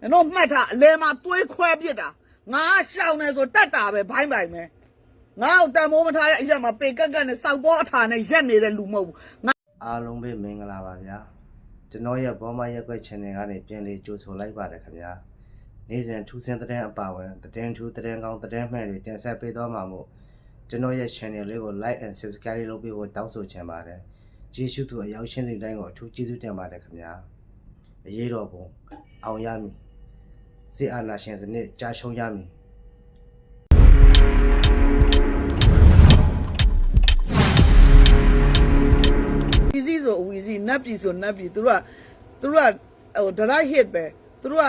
နင်တို့မှတ်ထားအလဲမှာသွေးခွဲပစ်တာငါရှောင်းနေဆိုတတ်တာပဲဘိုင်းဘိုင်ပဲငါ့ကိုတန်မိုးမထားတဲ့အရက်မှာပေကက်ကက်နဲ့စောက်ပေါ်အထာနဲ့ရက်နေတဲ့လူမဟုတ်ဘူးငါအားလုံးပဲမင်္ဂလာပါဗျာကျွန်တော်ရဲ့ဘောမရက်ွက် channel ကနေပြန်လေးကြိုဆိုလိုက်ပါတယ်ခင်ဗျာနေ့စဉ်ထူးဆန်းတဲ့အပါဝင်သတင်းထူးသတင်းကောင်းသတင်းမှန်တွေတင်ဆက်ပေးသွားမှာမို့ကျွန်တော်ရဲ့ channel လေးကို like and subscribe လုပ်ပေးဖို့တောင်းဆိုချင်ပါတယ်ကျေးဇူးတူအရောက်ရှင်းတဲ့တိုင်းကိုအထူးကျေးဇူးတင်ပါတယ်ခင်ဗျာအရေးတော်ပုံအောင်ရမည် စစ်အာဏာရှင်စနစ်ကြာရှုံးရမည်ဝီစီဆိုဝီစီနတ်ပြည်ဆိုနတ်ပြည်သူတို့ကသူတို့ကဟိုဒရိုက်ဟစ်ပဲသူတို့က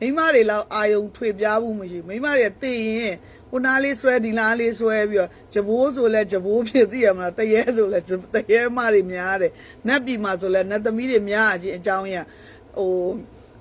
မိန်းမတွေလောက်အာယုံထွေပြားမှုမရှိဘူးမိန်းမတွေတည်ရင်ဟိုနားလေးဆွဲဒီနားလေးဆွဲပြီးတော့ဂျဘိုးဆိုလဲဂျဘိုးဖြစ်သိရမလားတရေဆိုလဲတရေမတွေများတယ်နတ်ပြည်မှာဆိုလဲနတ်သမီးတွေများအချင်းအကြောင်းရင်းဟို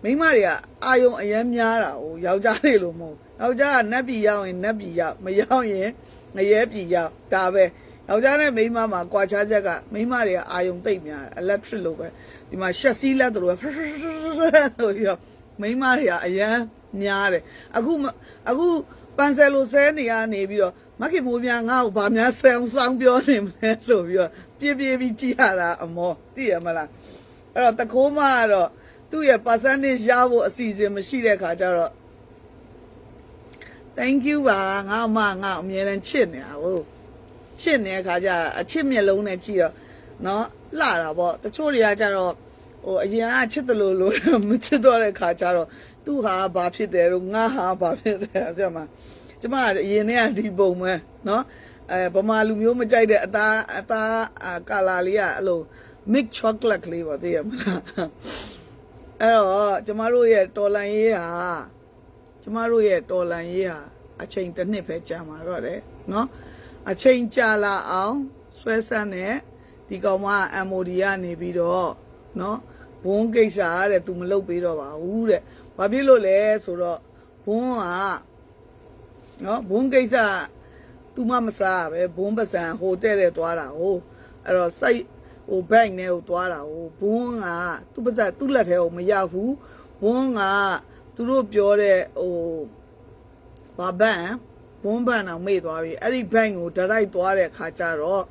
မိန်းမတွေကအာယုံအရင်များတာဟိုယောက်ျားတွေလို့မဟုတ်ယောက်ျားကနတ်ပြည်ရောက်ရင်နတ်ပြည်ရောက်မရောက်ရင်ငရဲပြည်ရောက်ဒါပဲယောက်ျားနဲ့မိန်းမမှာကွာခြားချက်ကမိန်းမတွေကအာယုံတိတ်များတယ် electric လို့ပဲဒီမှာရှက်စီးလက်တို့ပဲဆိုပြီးတော့မိန်းမတွေကအရန်များတယ်အခုမအခုပန်ဆယ်လိုဆဲနေရနေပြီးတော့မခင်မိုးများငါ့ကိုဗာများဆဲအောင်စောင်းပြောနေမလဲဆိုပြီးတော့ပြပြပြီးကြည့်ရတာအမောသိရမလားအဲ့တော့တကိုးမကတော့ သူ့ရဲ့ percentage ရဖို့အစီအစဉ်မရှိတဲ့ခါကျတော့ thank you ပါငါ့အမငါ့အမြဲတမ်းချစ်နေတာဟုတ်ချစ်နေတဲ့ခါကျအချစ်မျက်လုံးနဲ့ကြည့်တော့နော်လှတာပေါ့တချို့တွေကကြတော့ဟိုအရင်ကချစ်တယ်လို့လို့မချစ်တော့တဲ့ခါကျတော့သူ့ဟာဘာဖြစ်တယ်လို့ငါဟာဘာဖြစ်တယ်ဆိုမှကျမကအရင်တည်းကဒီပုံပဲနော်အဲဗမာလူမျိုးမကြိုက်တဲ့အသားအသားကာလာလေးကအဲ့လို mix chocolate ကလေးပေါ့သိရမလား အဲ့တော့ကျမတို့ရဲ့တော်လန်ရေးဟာကျမတို့ရဲ့တော်လန်ရေးဟာအချိန်တစ်နှစ်ပဲကြာမှာတော့တယ်နော်အချိန်ကြာလာအောင်ဆွဲဆန်းတဲ့ဒီကောင်မ MOD ကနေပြီးတော့နော်ဘုန်းကိစ္စတဲ့သူမလုပ်ပေးတော့ပါဘူးတဲ့ဘာဖြစ်လို့လဲဆိုတော့ဘုန်းကနော်ဘုန်းကိစ္စသူမမစားပဲဘုန်းပစံဟိုတဲ့တဲ့သွားတာဟိုအဲ့တော့စိုက် ဟိုဘက်နဲ့ဟိုသွားတာဟိုဘုန်းကသူ့ပစံသူ့လက်ထဲကိုမရဘူးဘုန်းကသူတို့ပြောတဲ့ဟိုဘာဘန်ဘွန်းဘန်အောင်မေ့သွားပြီအဲ့ဒီဘန်ကိုဒရိုက်သွားတဲ့ခါကျတော့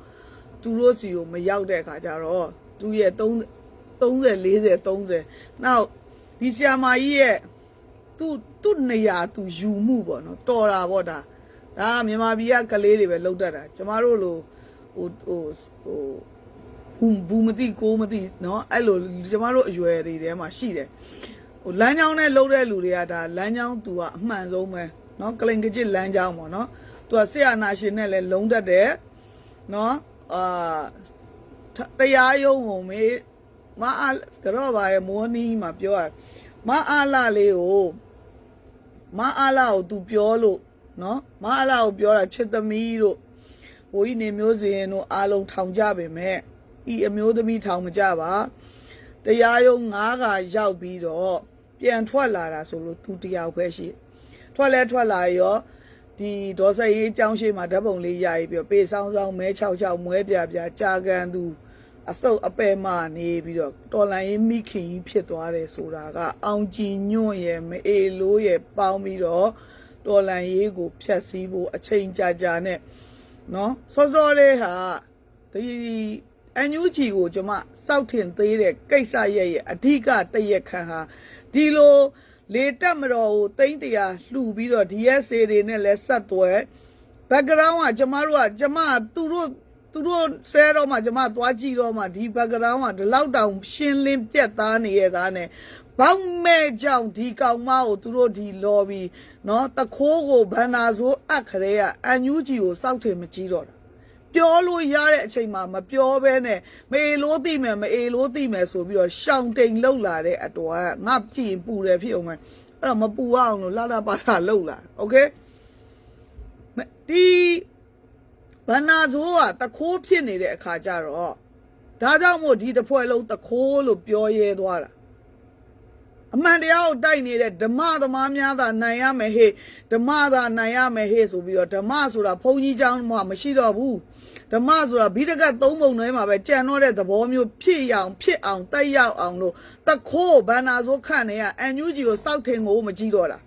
သူတို့စီကိုမရောက်တဲ့ခါကျတော့သူရဲ့30 30 40 30နောက်ဒီဆီယာမာကြီးရဲ့သူ့သူ့နေရာသူယူမှုပေါ့နော်တော်တာပေါ့ဒါဒါကမြန်မာပြည်ကကလေးတွေပဲလောက်တတ်တာကျမတို့လိုဟိုဟိုဟို ဘူးဘူးမသိကိုမသိနော်အဲ့လိုကျမတို့အရွယ်တွေထဲမှာရှိတယ်ဟိုလမ်းကြောင်းနဲ့လှုပ်တဲ့လူတွေကဒါလမ်းကြောင်းသူကအမှန်ဆုံးပဲနော်ကလိန်ကကြစ်လမ်းကြောင်းပေါ့နော်သူကဆရာနာရှင်နဲ့လည်းလုံးတတ်တယ်နော်အာတရားရုံးကိုမေးမအားကတော့ပါရဲ့မိုးနီးမှာပြောရမအားလာလေးကိုမအားလာကို तू ပြောလို့နော်မအားလာကိုပြောတာချစ်သမီးတို့ဘိုးကြီးနေမျိုးစင်တို့အားလုံးထောင်ကြပါမယ် ဤအမျိုးသမီးထောင်မကြပါတရားရုံး၅ခါရောက်ပြီးတော့ပြန်ထွက်လာတာဆိုလို့သူတယောက်ပဲရှိတယ်ထွက်လဲထွက်လာရောဒီဒေါ်စရေးကျောင်းရှိမှာဓာတ်ပုံလေးရိုက်ပြီးတော့ပေဆောင်ဆောင်မဲ66မွဲပြပြကြာကန်သူအစုပ်အပယ်မနေပြီးတော့တော်လန်ရေးမိခင်ကြီးဖြစ်သွားတယ်ဆိုတာက အောင်ကြည်ညွန့်ရဲ့မအေလို့ရဲ့ပေါင်းပြီးတော့တော်လန်ရေးကိုဖျက်ဆီးဖို့အချိန်ကြာကြာနဲ့နော်စောစောလေးဟာဒီ အန်ယူဂျီကိုကျွန်မစောက်ထင်သေးတဲ့ကိစ္စရဲ့ရဲ့အဓိကတရက်ခံဟာဒီလိုလေတက်မတော်ကိုတိမ့်တရာလှူပြီးတော့ DSA တွေနဲ့လဲဆက်သွဲ background ကကျမတို့ကကျမသူတို့သူတို့ဆဲတော့မှကျမသွားကြည့်တော့မှဒီ background ကဒီလောက်တောင်ရှင်းလင်းပြတ်သားနေရသားနဲ့ဘောက်မဲ့ကြောင့်ဒီကောင်မကိုသူတို့ဒီ lobby เนาะတခိုးကိုဘန္နာဆိုးအပ်ခရဲကအန်ယူဂျီကိုစောက်ထင်မကြည့်တော့တာ ပြောလို့ရတဲ့အချိန်မှာမပြောဘဲနဲ့မအေလို့သိမယ်မအေလို့သိမယ်ဆိုပြီးတော့ရှောင်တိမ်လောက်လာတဲ့အတွက်ငါကြည့်ရင်ပူတယ်ဖြစ်အောင်မယ်အဲ့တော့မပူအောင်လို့လာလာပါတာလောက်လာโอเคဒီဘန္နာဇိုးကတခိုးဖြစ်နေတဲ့အခါကျတော့ဒါကြောင့်မို့ဒီတစ်ဖွဲ့လုံးတခိုးလို့ပြောရဲသွားတာအမှန်တရားကိုတိုက်နေတဲ့ဓမ္မသမားများသာနိုင်ရမယ်ဟေ့ဓမ္မသာနိုင်ရမယ်ဟေ့ဆိုပြီးတော့ဓမ္မဆိုတာဘုန်းကြီးเจ้าမှမရှိတော့ဘူး ဓမ္မဆိုတာဘိဒကတ်သုံးပုံထဲမှာပဲကြံတော့တဲ့သဘောမျိုးဖြစ်ရအောင်ဖြစ်အောင်တိုက်ရောက်အောင်လို့တခိုးဘန္နာဆိုခန့်နေရအန်ယူဂျီကိုစောက်ထင်ကိုမကြည့်တော့တာ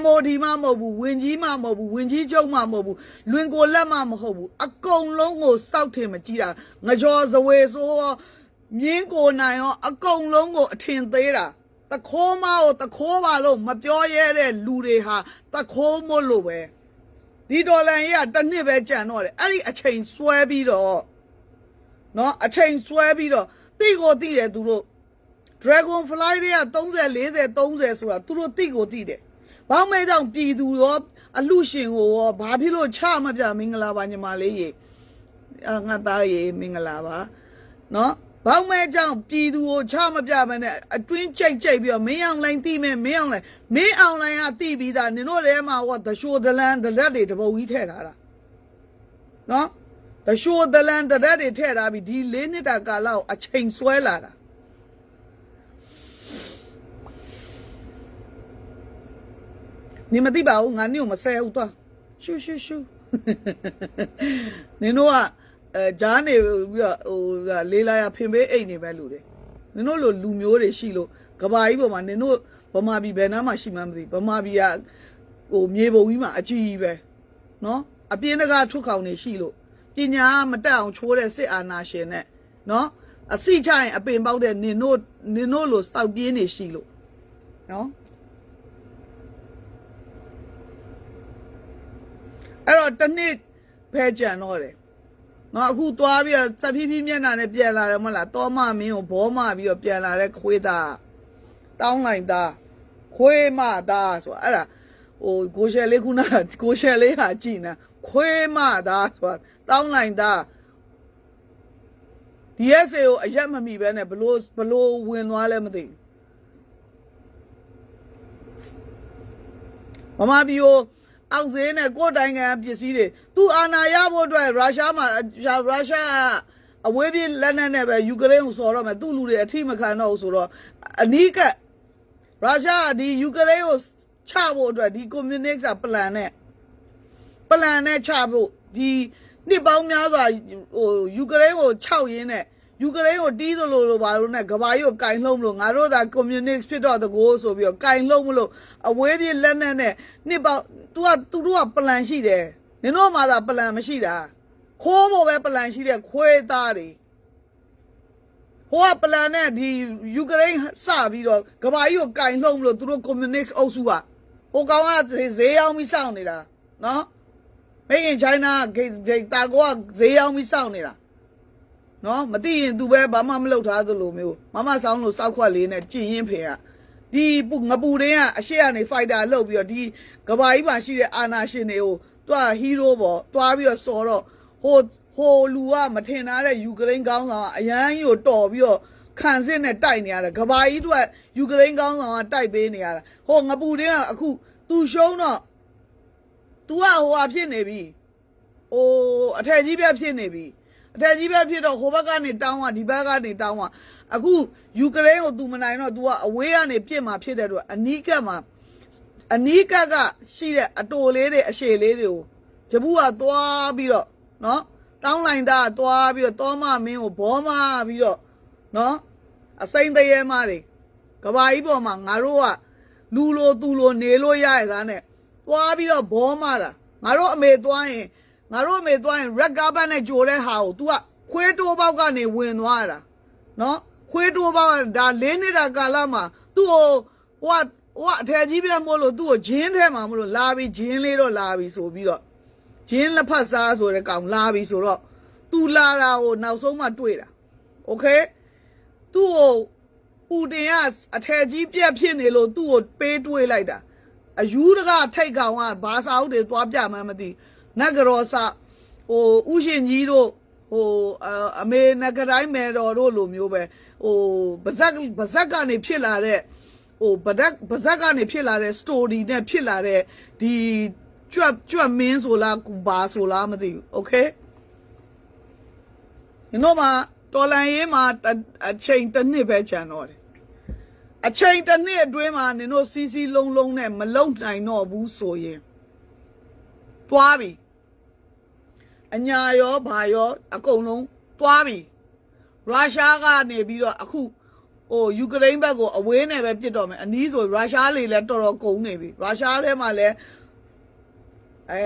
MOD မှမဟုတ်ဘူးဝင်ကြီးမှမဟုတ်ဘူးဝင်ကြီးချုပ်မှမဟုတ်ဘူးလွင်ကိုလက်မှမဟုတ်ဘူးအကုန်လုံးကိုစောက်ထင်မကြည့်တာငကြောဇဝေဆိုရောမြင်းကိုနိုင်ရောအကုန်လုံးကိုအထင်သေးတာတခိုးမကိုတခိုးပါလို့မပြောရဲတဲ့လူတွေဟာတခိုးမို့လို့ပဲ ဒီဒေါ်လာကြီးကတစ်နှစ်ပဲကြံတော့တယ်အဲ့ဒီအချိန်ဆွဲပြီးတော့နော်အချိန်ဆွဲပြီးတော့တိကိုတိတယ်သူတို့ Dragon Fly တွေက30 40 30ဆိုတာသူတို့တိကိုတိတယ်ဘောင်းမဲကြောင့်ပြည်သူရောအလူရှင်ကိုရောဘာဖြစ်လို့ချမပြမင်္ဂလာပါညီမလေးရေအာငါသားရေမင်္ဂလာပါနော် ဘောင်းမဲကြောင့်ပြည်သူကိုချမပြမနဲ့အတွင်းကြိတ်ကြိတ်ပြီးတော့မင်းအောင်လိုင်းတိမဲ့မင်းအောင်လိုင်းမင်းအောင်လိုင်းကတိပြီးသားနင်တို့ထဲမှာဟောသရှိုးဒလန်ဒလက်တွေတပုတ်ကြီးထည့်ထားတာနော်သရှိုးဒလန်ဒလက်တွေထည့်ထားပြီးဒီလေးနှစ်တာကာလကိုအချိန်ဆွဲလာတာနင်မသိပါဘူးငါနင့်ကိုမဆဲဘူးသွားရှူရှူရှူနင်တို့က အဲဂျားနေပြီးတော့ဟိုလေးလာရဖင်ပေးအိတ်နေပဲလူတွေနင်တို့လိုလူမျိုးတွေရှိလို့ကဘာကြီးပေါ်မှာနင်တို့ဗမာပြည်ဘယ်နားမှာရှိမှန်းမသိဗမာပြည်ကဟိုမြေပုံကြီးမှာအကြီးကြီးပဲနော်အပြင်းတကားထုတ်ခေါင်နေရှိလို့ပညာမတက်အောင်ချိုးတဲ့စစ်အာဏာရှင်နဲ့နော်အစိချရင်အပင်ပေါက်တဲ့နင်တို့နင်တို့လိုစောက်ပြင်းနေရှိလို့နော်အဲ့တော့တစ်နှစ်ဖဲကြံတော့တယ်။ နော်အခုသွားပြီးတော့စဖြည်းဖြည်းမျက်နှာနဲ့ပြန်လာတယ်မဟုတ်လား။တောမမင်းကိုဘောမပြီးတော့ပြန်လာတဲ့ခွေးသားတောင်းလိုက်သားခွေးမသားဆိုအဲ့ဒါဟိုကိုရှယ်လေးခုနကကိုရှယ်လေးဟာကြည်နေခွေးမသားဆိုတောင်းလိုက်သား DSA ကိုအရက်မမိပဲနဲ့ဘလို့ဘလို့ဝင်သွားလဲမသိဘူးမမဘီယိုအောင်စင်းနဲ့ကိုယ်တိုင်ငံပစ္စည်းတွေ သူအာဏာရဖို့အတွက်ရုရှားမှာရုရှားအဝေးပြေးလက်နက်နဲ့ပဲယူကရိန်းကိုစော်တော့မယ်သူ့လူတွေအထိမခံတော့ဘူးဆိုတော့အနီးကပ်ရုရှားကဒီယူကရိန်းကိုချဖို့အတွက်ဒီကွန်မြူနစ်ကပလန်နဲ့ပလန်နဲ့ချဖို့ဒီနှစ်ပေါင်းများစွာဟိုယူကရိန်းကို6ရင်းနဲ့ယူကရိန်းကိုတီးသလိုလိုပါလို့နဲ့ကဘာကြီးကိုကင်လှုံမလို့ငါတို့သာကွန်မြူနစ်ဖြစ်တော့တကိုးဆိုပြီးတော့ကင်လှုံမလို့အဝေးပြေးလက်နက်နဲ့နှစ်ပေါင်း तू ကသူတို့ကပလန်ရှိတယ် နင်တို့မှသာပလန်မရှိတာခိုးဖို့ပဲပလန်ရှိတဲ့ခွေးသားတွေဟိုကပလန်နဲ့ဒီယူကရိန်းစပြီးတော့ကဘာကြီးကိုကင်လှုံမလို့သူတို့ကွန်မြူနစ်အုပ်စုကဟိုကောင်ကဈေးရောက်ပြီးစောင့်နေတာနော် Made in China ဂိတ်တာကောကဈေးရောက်ပြီးစောင့်နေတာနော်မသိရင်သူပဲဘာမှမလုပ်ထားသလိုမျိုးမမဆောင်းလို့စောက်ခွက်လေးနဲ့ကြင်ရင်ဖေကဒီပူငပူတင်းကအရှိကနေဖိုက်တာလှုပ်ပြီးတော့ဒီကဘာကြီးပါရှိတဲ့အာနာရှင်တွေကို သူကဟီးရိုးပေါ့သွားပြီးတော့စော်တော့ဟိုဟိုလူကမထင်သားတဲ့ယူကရိန်းကောင်းဆောင်ကအရန်ကြီးကိုတော်ပြီးတော့ခံစစ်နဲ့တိုက်နေရတာကဘာကြီးတို့ကယူကရိန်းကောင်းဆောင်ကတိုက်ပေးနေရတာဟိုငပူတင်းကအခုသူရှုံးတော့သူကဟိုဟာဖြစ်နေပြီဟိုအထက်ကြီးပြဖြစ်နေပြီအထက်ကြီးပြဖြစ်တော့ဟိုဘက်ကနေတောင်းကဒီဘက်ကနေတောင်းကအခုယူကရိန်းကိုသူမနိုင်တော့သူကအဝေးကနေပြစ်မှာဖြစ်တဲ့အတွက်အနီးကပ်မှာ အနီးကပ်ကရှိတဲ့အတိုလေးတွေအရှည်လေးတွေကိုဂျပူကသွားပြီးတော့နော်တောင်းလိုက်တာသွားပြီးတော့တောမမင်းကိုဘောမပြီးတော့နော်အစိမ့်တရေမတွေကဘာကြီးပေါ်မှာငါတို့ကလူလိုသူလိုနေလို့ရရသားနဲ့သွားပြီးတော့ဘောမတာငါတို့အမေသွားရင်ငါတို့အမေသွားရင် red carpet နဲ့ကြိုတဲ့ဟာကို तू ကခွေးတိုးပေါက်ကနေဝင်သွားတာနော်ခွေးတိုးပေါက်ဒါလေးနှစ်တာကာလမှာသူ့ကိုဟိုက ဟိုကအထက်ကြီးပြမို့လို့သူ့ကိုဂျင်းထဲမှာမလို့လာပြီးဂျင်းလေးတော့လာပြီးဆိုပြီးတော့ဂျင်းလက်ဖက်စားဆိုတဲ့ကောင်လာပြီးဆိုတော့ तू လာတာကိုနောက်ဆုံးမှတွေ့တာโอเคသူ့ကိုပူတင်ကအထက်ကြီးပြက်ဖြစ်နေလို့သူ့ကိုပေးတွေးလိုက်တာ အယူတကထိတ်ကောင်ကဘာစာအုပ်တွေသွားပြမှန်းမသိနတ်ကရောစဟိုဥရှင်ကြီးတို့ဟိုအမေနဂတိုင်းမယ်တော်တို့လိုမျိုးပဲဟိုဗဇက်ဗဇက်ကနေဖြစ်လာတဲ့ ဟိုဗဒက်ဗဇက်ကနေဖြစ်လာတဲ့ story နဲ့ဖြစ်လာတဲ့ဒီကြွက်ကြွက်မင်းဆိုလားကူဘာဆိုလားမသိဘူး okay ဒီတော့မှတော်လန်ရေးမှာအချိန်တစ်နှစ်ပဲကျန်တော့တယ်အချိန်တစ်နှစ်အတွင်းမှာနင်တို့စီစီလုံးလုံးနဲ့မလုံနိုင်တော့ဘူးဆိုရင်တွားပြီအညာရောဘာရောအကုန်လုံးသွားပြီရုရှားကနေပြီးတော့အခု ဟိုယူကရိန်းဘက်ကိုအဝေးနဲ့ပဲပြစ်တော့မယ်အနည်းဆိုရုရှားလေလည်းတော်တော်ကုန်နေပြီရုရှားထဲမှာလည်းအဲ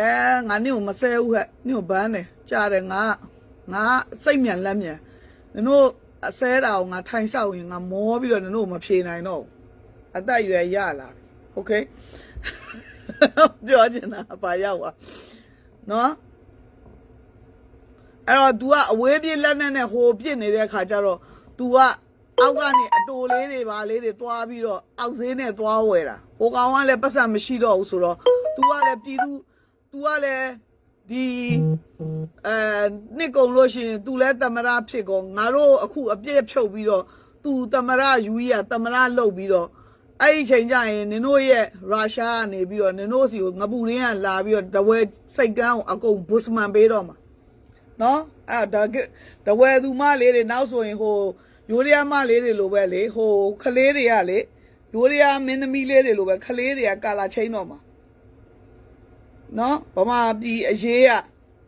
ငါနင့်ကိုမဆဲဘူးဟဲ့နင့်ကိုဘန်းတယ်ကြားတယ်ငါငါစိတ်မြန်လက်မြန်နင်တို့အဆဲတာကိုငါထိုင်ဆောက်ရင်ငါမောပြီးတော့နင်တို့ကိုမဖြေနိုင်တော့ဘူးအသက်အရွယ်ရလာပြီโอเค ပြောချင်တာဘာရောက်อ่ะเนาะအဲ့တော့ तू ကအဝေးပြေးလက်နဲ့နဲ့ဟိုပြစ်နေတဲ့ခါကျတော့ तू က အောက်ကနေအတိုလေးတွေပါလေးတွေသွားပြီးတော့အောက်ဈေးနဲ့သွားဝယ်တာဟိုကောင်ကလည်းပတ်စံမရှိတော့ဘူးဆိုတော့ तू ကလည်းပြည်သူ तू ကလည်းဒီအဲနှစ်ကုံလို့ရှိရင် तू လည်းတမရဖြစ်ကောငါတို့အခုအပြည့်ဖြုတ်ပြီးတော့ तू တမရယူကြီးကတမရလုတ်ပြီးတော့အဲ့ဒီချိန်ကျရင်နင်တို့ရဲ့ရုရှားကနေပြီးတော့နင်တို့စီကိုငပူရင်းကလာပြီးတော့တဝဲစိတ်ကန်းကိုအကုန်ဘုစမန်ပေးတော့မှာ နော်အဲ့ဒါကတဝဲသူမလေးတွေနောက်ဆိုရင်ဟို ယူရီးယားမလေးတွေလိုပဲလေဟိုခလေးတွေကလေယူရီးယားမင်းသမီးလေးတွေလိုပဲခလေးတွေကကာလာချင်းတော့မှာနော်ဗမာပြည်အရေးက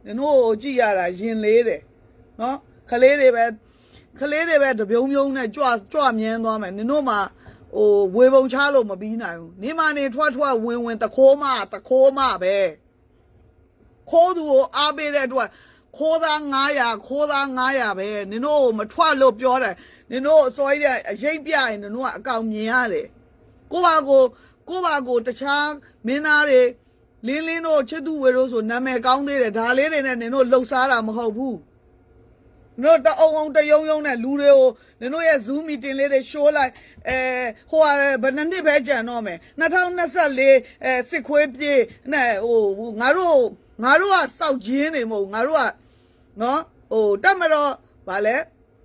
နင်တို့ကိုကြည့်ရတာရင်လေးတယ်နော်ခလေးတွေပဲခလေးတွေပဲတပြုံးပြုံးနဲ့ကြွကြွမြန်းသွားမယ်နင်တို့မှာဟိုဝေပုံချလို့မပြီးနိုင်ဘူးနေမနေထွက်ထွက်ဝင်ဝင်တခိုးမတခိုးမပဲခိုးသူကိုအားပေးတဲ့အတွက် ခိုးသား900ခိုးသား900ပဲနင်တို့ကိုမထွက်လို့ပြောတယ်နင်တို့အစိုးရတဲ့အရေးပြရင်နင်တို့ကအကောင်မြင်ရတယ်ကိုပါကိုကိုပါကိုတခြားမင်းသားတွေလင်းလင်းတို့ချစ်သူဝေတို့ဆိုနာမည်ကောင်းသေးတယ်ဒါလေးတွေနဲ့နင်တို့လှုပ်ရှားတာမဟုတ်ဘူးနင်တို့တအုံအုံတယုံယုံနဲ့လူတွေကိုနင်တို့ရဲ့ Zoom meeting လေးတွေ show လိုက်အဲဟိုဟာဘယ်နှစ်နှစ်ပဲကြံတော့မယ်2024အဲစစ်ခွေးပြေးနဲ့ဟိုငါတို့ ငါတို့ကစောက်ခြင်းနေမဟုတ်ဘူးငါတို့ကနော်ဟိုတက်မတော့ဗာလဲ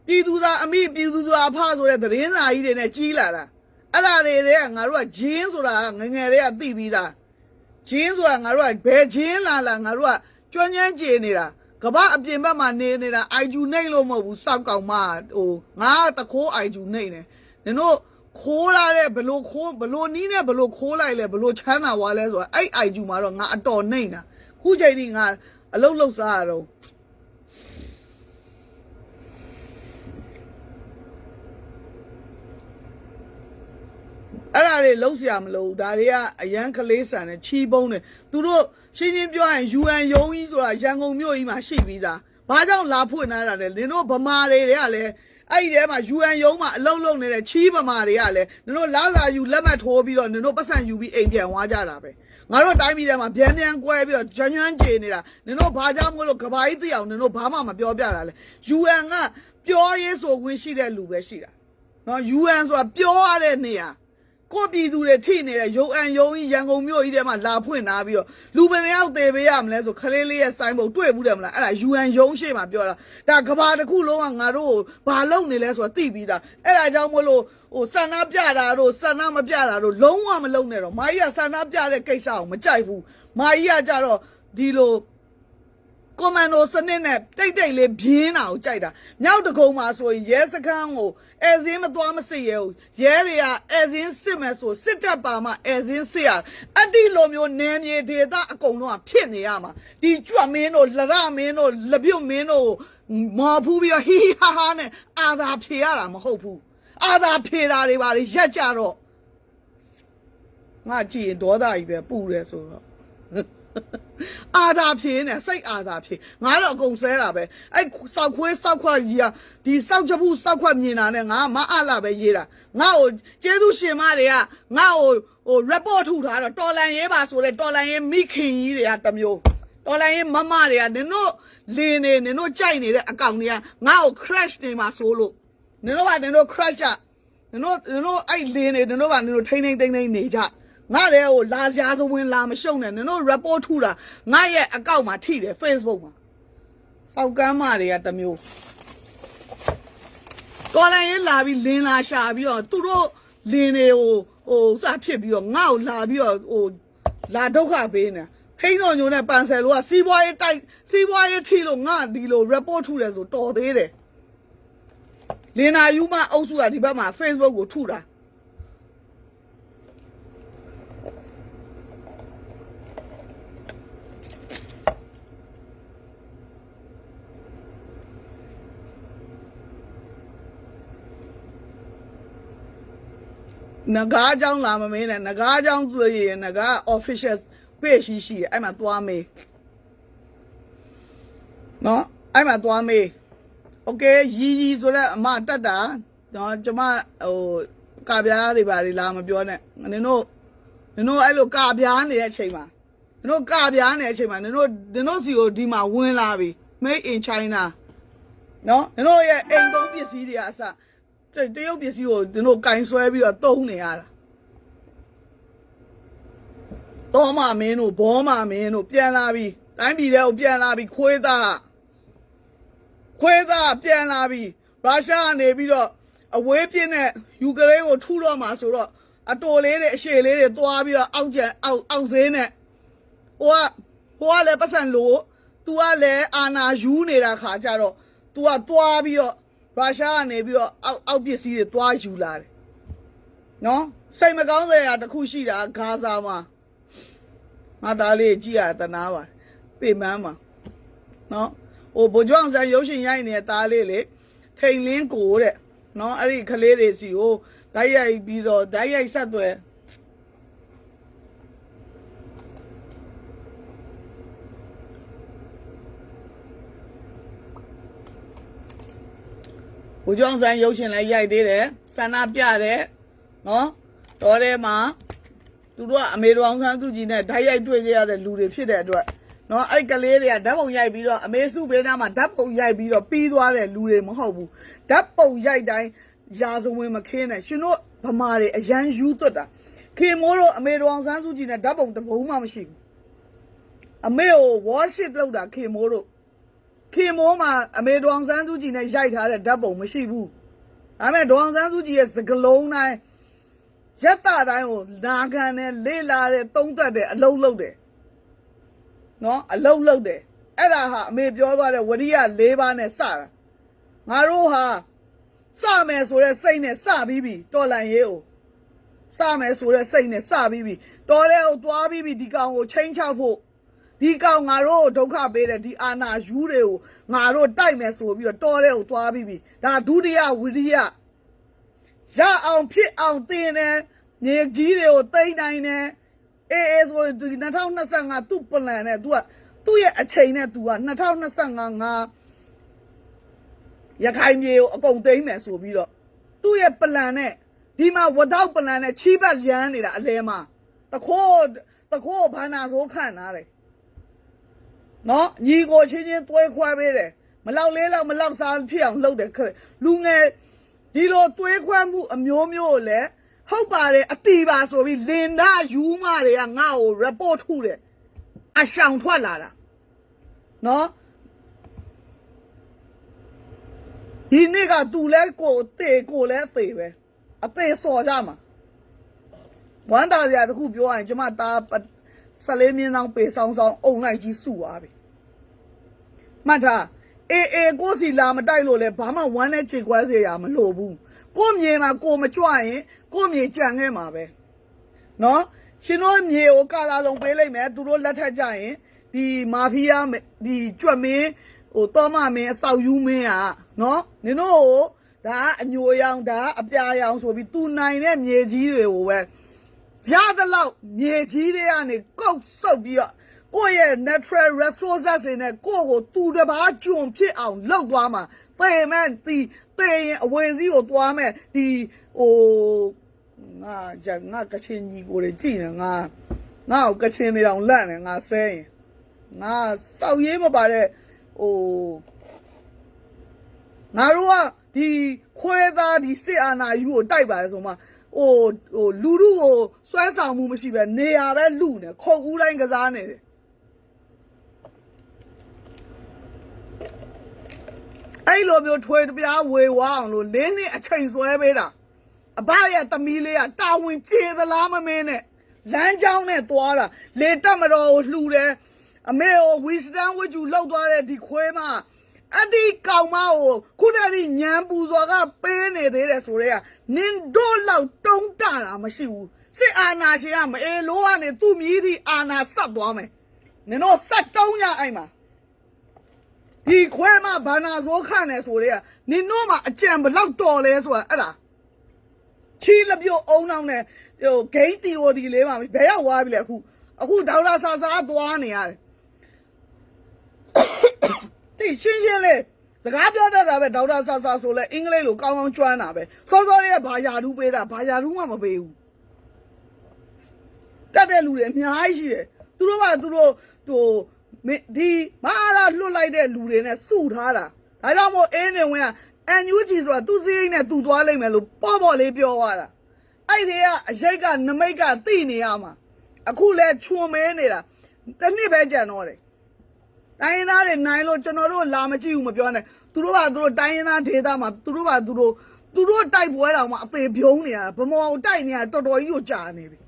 ပြည်သူသားအမိပြည်သူသားအဖဆိုတဲ့သတင်းစာကြီးတွေနဲ့ကြီးလာတာအဲ့ဒါတွေတွေကငါတို့ကဂျင်းဆိုတာကငယ်ငယ်လေးကသိပြီးသားဂျင်းဆိုတာငါတို့ကဘယ်ဂျင်းလာလာငါတို့ကကျွမ်းကျန်းကျင်နေတာကမ္ဘာအပြင်ဘက်မှာနေနေတာအိုက်ဂျူနှိမ့်လို့မဟုတ်ဘူးစောက်ကောင်မဟိုငါကတခိုးအိုက်ဂျူနှိမ့်နေနင်တို့ခိုးလာတဲ့ဘလို့ခိုးဘလို့နီးနဲ့ဘလို့ခိုးလိုက်လဲဘလို့ချမ်းသာသွားလဲဆိုတာအဲ့အိုက်ဂျူမှာတော့ငါအတော်နှိမ့်တာ ခုချိန်ထိငါအလုတ်လုတ်စားရတော့အဲ့ဒါတွေလုံးเสียမလို့ဒါတွေကအရန်ကလေးဆန်နဲ့ချီးပုံးတယ်သူတို့ရှင်းရှင်းပြောရင် UN ရုံးကြီးဆိုတာရန်ကုန်မြို့ကြီးမှာရှိပြီးသားဘာကြောင့်လာဖွင့်လာတာလဲနင်တို့ဗမာတွေတွေကလည်းအဲ့ဒီထဲမှာ UN ရုံးမှာအလုံးလုံးနေတဲ့ချီးဗမာတွေကလည်းနင်တို့လာစာယူလက်မှတ်ထိုးပြီးတော့နင်တို့ပတ်စံယူပြီးအိမ်ပြန်သွားကြတာပဲ ငါတို့တိုင်းပြည်ထဲမှာဗျန်းဗျန်းကွဲပြီးတော့ကျွမ်းကျွမ်းကြေနေတာနင်တို့ဘာကြောင့်မလို့ကဘာကြီးသိအောင်နင်တို့ဘာမှမပြောပြတာလဲ UN ကပြောရေးဆိုခွင့်ရှိတဲ့လူပဲရှိတာနော် UN ဆိုတာပြောရတဲ့နေရာကိုယ့်ပြည်သူတွေထိနေတဲ့ရုံအန်ရုံကြီးရန်ကုန်မြို့ကြီးထဲမှာလာဖွင့်လာပြီးတော့လူပင်ယောက်သေးပေးရမလဲဆိုခလေးလေးရဲ့စိုင်းပုံတွေ့ဘူးတယ်မလားအဲ့ဒါ UN ရုံးရှိမှပြောတာဒါကဘာတစ်ခုလုံးကငါတို့ကိုဘာလုပ်နေလဲဆိုတာသိပြီးသားအဲ့ဒါကြောင့်မလို့ ဟိုဆန္ဒပြတာတို့ဆန္ဒမပြတာတို့လုံးဝမလုပ်နဲ့တော့မာကြီးကဆန္ဒပြတဲ့ကိစ္စကိုမကြိုက်ဘူးမာကြီးကကြတော့ဒီလိုကွန်မန်ဒိုစနစ်နဲ့တိတ်တိတ်လေးပြင်းတာကိုကြိုက်တာမြောက်တကုံမှာဆိုရင်ရဲစခန်းကိုအဲစင်းမသွားမစစ်ရဲဘူးရဲတွေကအဲစင်းစစ်မယ်ဆိုစစ်တပ်ပါမှအဲစင်းစစ်ရအတိလိုမျိုးနယ်မြေဒေသအကုန်လုံးကဖြစ်နေရမှာဒီကြွမင်းတို့လရမင်းတို့လပြုတ်မင်းတို့မော်ဖူးပြီးတော့ဟီဟီဟာဟာနဲ့အာသာဖြေရတာမဟုတ်ဘူး အာသာဖြေတာတွေပါလေရက်ကြတော့ငါကြည့်ရင်ဒေါသကြီးပဲပူတယ်ဆိုတော့အာသာဖြင်းနေစိတ်အာသာဖြင်းငါတော့အကုန်ဆဲတာပဲအဲ့စောက်ခွေးစောက်ခွက်ကြီးကဒီစောက်ချပုစောက်ခွက်မြင်တာနဲ့ငါမအားလာပဲရေးတာငါ့ကိုကျေးဇူးရှင်မတွေကငါ့ကိုဟို report ထုတ်ထားတော့တော်လန်ရေးပါဆိုတဲ့တော်လန်ရေးမိခင်ကြီးတွေကတစ်မျိုးတော်လန်ရေးမမတွေကနင်တို့လင်းနေနင်တို့ကြိုက်နေတဲ့အကောင်တွေကငါ့ကို crash နေမှာဆိုလို့ နင်တို့ကနင်တို့ crash ကနင်တို့နင်တို့အဲ့လင်းနေနင်တို့ကနင်တို့ထိမ့်ထိမ့်သိမ့်သိမ့်နေကြငါလည်းဟိုလာရာဇဝင်လာမရှုံနဲ့နင်တို့ report ထူတာငါရဲ့အကောင့်မှာထိတယ် Facebook မှာစောက်ကမ်းမတွေကတစ်မျိုးတော်လည်းရေးလာပြီးလင်းလာရှာပြီးတော့သူတို့လင်းနေဟိုဟိုစဖြစ်ပြီးတော့ငါ့ကိုလာပြီးတော့ဟိုလာဒုက္ခပေးနေဟိန်းတော်ညိုနဲ့ပန်ဆယ်လို့ကစီးပွားရေးတိုက်စီးပွားရေးထိလို့ငါဒီလို report ထူတယ်ဆိုတော်သေးတယ် 连阿有嘛奥数啊？你把嘛 Facebook 我吐了？那个阿江哪嘛没呢？那个阿江子也，那个 official 白兮兮，哎嘛多阿美，喏，哎嘛多阿美。 โอเคရီရီဆိုတော့အမတက်တာနော်ကျမဟိုကာပြားတွေပါလေလာမပြောနဲ့နင်တို့နင်တို့အဲ့လိုကာပြားနေတဲ့အချိန်မှာနင်တို့ကာပြားနေတဲ့အချိန်မှာနင်တို့နင်တို့စီကိုဒီမှာဝင်လာပြီ made in china နော်နင်တို့ရဲ့အိမ်သုံးပစ္စည်းတွေအစတတရုတ်ပစ္စည်းကိုနင်တို့ကင်ဆွဲပြီးတော့တုံးနေရတာတော်မမင်းတို့ဘောမမင်းတို့ပြန်လာပြီတိုင်းပြည်ထဲကိုပြန်လာပြီခွေးသား ခွဲသားပြန်လာပြီးရုရှားကနေပြီးတော့အဝေးပြင်းတဲ့ယူကရိန်းကိုထုတော့မှာဆိုတော့အတော်လေးတွေအရှည်လေးတွေသွားပြီးတော့အောက်ကျန်အောက်အောက်ဈေးနဲ့ဟိုကဟိုကလည်းပတ်စံလို့ तू ကလည်းအာနာယူနေတာခါကြတော့ तू ကသွားပြီးတော့ရုရှားကနေပြီးတော့အောက်အောက်ပစ္စည်းတွေသွားယူလာတယ်နော်စိတ်မကောင်းစရာတစ်ခုရှိတာဂါဇာမှာငါသားလေးကြည့်ရတနာပါပြေမန်းမှာနော် ဟိုဗိုလ်ချုပ်အောင်ဆန်းရုပ်ရှင်ရိုက်နေတဲ့သားလေးလေထိန်လင်းကိုတဲ့နော်အဲ့ဒီကလေးတွေစီကိုဓာတ်ရိုက်ပြီးတော့ဓာတ်ရိုက်ဆက်သွဲဗိုလ်ချုပ်အောင်ဆန်းရုပ်ရှင်လည်းရိုက်သေးတယ်ဆန္ဒပြတယ်နော်တော်ထဲမှာသူတို့ကအမေတော်အောင်ဆန်းစုကြည်နဲ့ဓာတ်ရိုက်တွေ့ကြရတဲ့လူတွေဖြစ်တဲ့အတွက် နော်အဲ့ကလေးတွေကဓာတ်ပုံရိုက်ပြီးတော့အမေစုဘေးနားမှာဓာတ်ပုံရိုက်ပြီးတော့ပြီးသွားတဲ့လူတွေမဟုတ်ဘူးဓာတ်ပုံရိုက်တိုင်းရာဇဝင်မခင်းနဲ့ရှင်တို့ဗမာတွေအရန်ယူသွတ်တာခေမိုးတို့အမေတော်အောင်ဆန်းစုကြည်နဲ့ဓာတ်ပုံတစ်ပုံမှမရှိဘူးအမေကို worship လုပ်တာခေမိုးတို့ခေမိုးမှာအမေတော်အောင်ဆန်းစုကြည်နဲ့ရိုက်ထားတဲ့ဓာတ်ပုံမရှိဘူးဒါပေမဲ့ဒေါအောင်ဆန်းစုကြည်ရဲ့စကလုံးတိုင်းရက်တာတိုင်းကိုနာခံနဲ့လေ့လာတဲ့သုံးသက်တဲ့အလုံးလုံးတယ် နော်အလုတ်လုတ်တယ်အဲ့ဒါဟာအမေပြောသွားတဲ့ဝရိယ၄ပါးနဲ့စတာငါတို့ဟာစမယ်ဆိုတဲ့စိတ်နဲ့စပြီးပြီတော်လန်ရေးကိုစမယ်ဆိုတဲ့စိတ်နဲ့စပြီးပြီတော်တဲ့ကိုသွားပြီးပြီဒီကောင်ကိုချိန်ချောက်ဖို့ဒီကောင်ငါတို့ကိုဒုက္ခပေးတဲ့ဒီအာနာယူတွေကိုငါတို့တိုက်မယ်ဆိုပြီးတော့တော်တဲ့ကိုသွားပြီးပြီဒါဒုတိယဝရိယရအောင်ဖြစ်အောင်တင်တယ်မြေကြီးတွေကိုတိမ့်နိုင်တယ် အေးအေးဆိုဒီ2025သူ့ plan နဲ့ तू ကသူ့ရဲ့အချိန်နဲ့ तू က2025ငါရခိုင်မြေကိုအကုန်သိမ်းမယ်ဆိုပြီးတော့သူ့ရဲ့ plan နဲ့ဒီမှာ without plan နဲ့ချီးပတ်ရမ်းနေတာအလဲမှာတခိုးတခိုးဘာနာဆိုခန့်နာတယ်နော်ညီကိုချင်းချင်းတွဲခွဲပေးတယ်မလောက်လေးလောက်မလောက်စားဖြစ်အောင်လုပ်တယ်ခက်လူငယ်ဒီလိုတွဲခွဲမှုအမျိုးမျိုးကိုလည်း ဟုတ်ပါတယ်အတီပါဆိုပြီးလင်ဒါယူမတွေကငါ့ကို report ထုတယ်အရှောင်ထွက်လာတာနော်ဒီနေ့ကသူလဲကိုတေကိုလဲသေပဲအသေးစော်ကြမှာဝမ်းသာစရာတခုပြောရရင်ကျမသားဆလေးမြင်းဆောင်ပေဆောင်ဆောင်အုံလိုက်ကြီးစုသွားပြီမှတ်ထားအေးအေးကိုစီလာမတိုက်လို့လဲဘာမှဝမ်းနဲ့ချိန်ခွဲစေရမလို့ဘူး ကိုမြေမှာကိုမကြွရင်ကိုမြေကြံခဲ့မှာပဲနော်ရှင်တို့မြေကိုကာလာလုံးပေးလိုက်မယ်သူတို့လက်ထက်ကြရင်ဒီမာဖီးယားဒီကြွက်မင်းဟိုတောမမင်းအဆောက်ယူမင်းอ่ะနော်နင်တို့ကိုဒါအညိုရောင်ဒါအပြာရောင်ဆိုပြီးသူနိုင်တဲ့မြေကြီးတွေကိုပဲရသလောက်မြေကြီးတွေကနေကုတ်ဆုပ်ပြီးတော့ကိုယ့်ရဲ့ natural resources တွေနဲ့ကိုယ့်ကိုသူတစ်ပါးကျွန်ဖြစ်အောင်လုပ်သွားမှာ ပေမဲ့ဒီပေရင်အဝေစီးကိုသွားမဲ့ဒီဟိုငါရငါကချင်ကြီးကိုကြည့်နေငါငါ့ကိုကချင်နေအောင်လန့်နေငါဆဲရင်ငါစောက်ရေးမပါတဲ့ဟိုငါတို့ကဒီခွဲသားဒီစစ်အာဏာယူကိုတိုက်ပါတယ်ဆိုမှဟိုဟိုလူလူကိုစွဲဆောင်မှုမရှိပဲနေရပဲလူနေခုတ်ဦးတိုင်းကစားနေတယ် အဲ့လိုမျိုးထွေတပြားဝေဝါအောင်လို့လင်းနှစ်အချိန်ဆွဲပေးတာအဘရဲ့သမီးလေးကတာဝန်ကျေသလားမမင်းနဲ့လမ်းကြောင်းနဲ့သွားတာလေတက်မတော်ကိုလှူတယ်အမေကိုဝီစတန်ဝစ်ဂျူလောက်သွားတဲ့ဒီခွဲမအဲ့ဒီကောင်မကိုခုနကဒီညံပူစော်ကပေးနေသေးတယ်ဆိုတော့နင်တို့လောက်တုံးတတာမရှိဘူးစစ်အာဏာရှင်ကမအေလိုးကနေသူ့မြည်ဒီအာဏာဆက်သွားမယ်နင်တို့ဆက်တုံးကြအဲ့မှာ ဒီခွဲမဘာနာဇောခနဲ့ဆိုတဲ့ကနင်တို့မှာအကြံဘလောက်တော်လဲဆိုတာအဲ့ဒါချီလက်ပြုတ်အုံနောက်နဲ့ဟိုဂိမ်းတီအိုဒီလေးပါဘယ်ရောက်သွားပြီလဲအခုအခုဒေါက်တာဆာဆာသွားနေရတယ်တိရှင်းရှင်းလေးစကားပြောတတ်တာပဲဒေါက်တာဆာဆာဆိုလဲအင်္ဂလိပ်လိုကောင်းကောင်းကျွမ်းတာပဲစောစောလေးကဘာယာထူးပေးတာဘာယာထူးမှမပေးဘူးတက်တဲ့လူတွေအများကြီးရှိတယ်သူတို့ကသူတို့ဟို မင်းဒီမအားလားလွတ်လိုက်တဲ့လူတွေနဲ့စုထားတာဒါကြောင့်မို့အင်းနေဝင်ကအန်ယူဂျီဆိုတာသူစည်းနဲ့သူသွားလိမ့်မယ်လို့ပေါ့ပေါ့လေးပြောသွားတာအဲ့ဒီကအရိတ်ကနမိတ်ကသိနေရမှာအခုလဲချွန်မဲနေတာတစ်နှစ်ပဲကြံတော့တယ်တိုင်းရင်းသားတွေနိုင်လို့ကျွန်တော်တို့လာမကြည့်ဘူးမပြောနဲ့သူတို့ကသူတို့တိုင်းရင်းသားဒေသမှာသူတို့ကသူတို့သူတို့တိုက်ပွဲတောင်မှအသေးပြုံးနေရတာဗမော်ကိုတိုက်နေရတာတော်တော်ကြီးကိုကြာနေပြီ